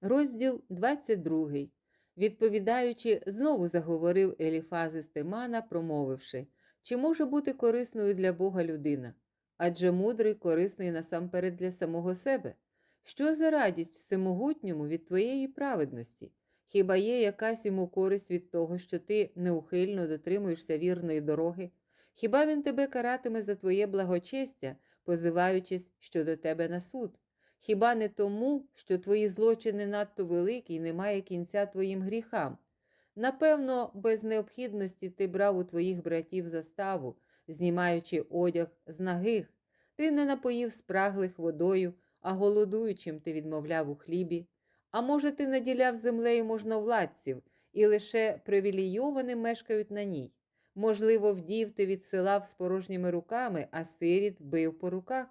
Розділ 22. Відповідаючи, знову заговорив Еліфаз із Темана, промовивши, чи може бути корисною для Бога людина? Адже мудрий корисний насамперед для самого себе. Що за радість всемогутньому від твоєї праведності? Хіба є якась йому користь від того, що ти неухильно дотримуєшся вірної дороги? Хіба він тебе каратиме за твоє благочестя, позиваючись щодо тебе на суд? Хіба не тому, що твої злочини надто великі і немає кінця твоїм гріхам? Напевно, без необхідності ти брав у твоїх братів заставу, знімаючи одяг з нагих. Ти не напоїв спраглих водою, а голодуючим ти відмовляв у хлібі. А може, ти наділяв землею можновладців, і лише привілейовані мешкають на ній. Можливо, вдів ти відсилав з порожніми руками, а сиріт бив по руках.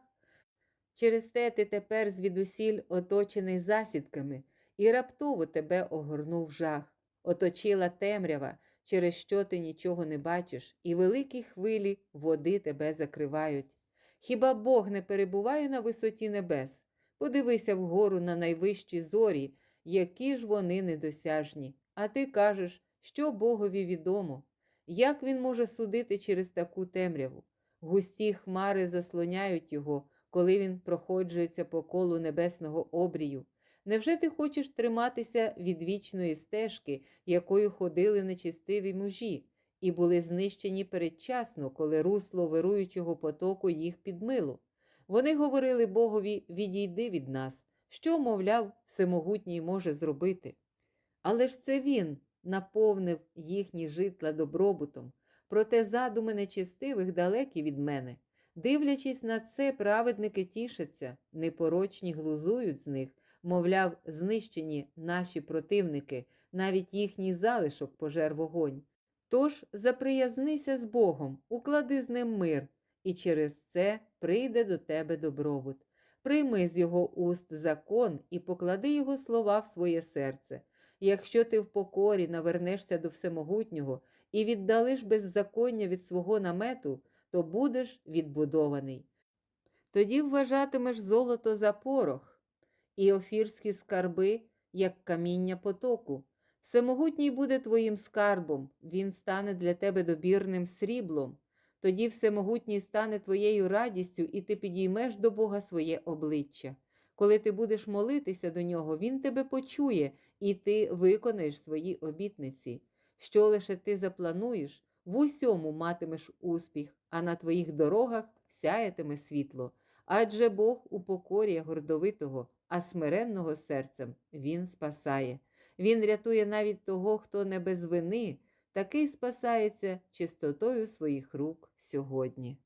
Через те ти тепер звідусіль оточений засідками, і раптово тебе огорнув жах, оточила темрява, через що ти нічого не бачиш, і великі хвилі води тебе закривають. Хіба Бог не перебуває на висоті небес? Подивися вгору на найвищі зорі, які ж вони недосяжні. А ти кажеш, що Богові відомо, як він може судити через таку темряву? Густі хмари заслоняють його, коли він проходжується по колу небесного обрію. Невже ти хочеш триматися від вічної стежки, якою ходили нечистиві мужі, і були знищені передчасно, коли русло вируючого потоку їх підмило? Вони говорили Богові відійди від нас, що, мовляв, всемогутній може зробити. Але ж це він наповнив їхні житла добробутом, проте задуми нечистивих далекі від мене. Дивлячись на це, праведники тішаться, непорочні глузують з них, мовляв, знищені наші противники, навіть їхній залишок пожер вогонь. Тож заприязнися з Богом, уклади з ним мир, і через це прийде до тебе добробут. Прийми з його уст закон і поклади його слова в своє серце. Якщо ти в покорі навернешся до Всемогутнього і віддалиш беззаконня від свого намету, то будеш відбудований. Тоді вважатимеш золото за порох, і офірські скарби, як каміння потоку. Всемогутній буде твоїм скарбом, він стане для тебе добірним сріблом. Тоді Всемогутній стане твоєю радістю, і ти підіймеш до Бога своє обличчя. Коли ти будеш молитися до нього, Він тебе почує, і ти виконаєш свої обітниці. Що лише ти заплануєш, в усьому матимеш успіх, а на твоїх дорогах сяятиме світло. Адже Бог упокорює гордовитого, а смиренного серцем Він спасає. Він рятує навіть того, хто не без вини, такий спасається чистотою своїх рук сьогодні.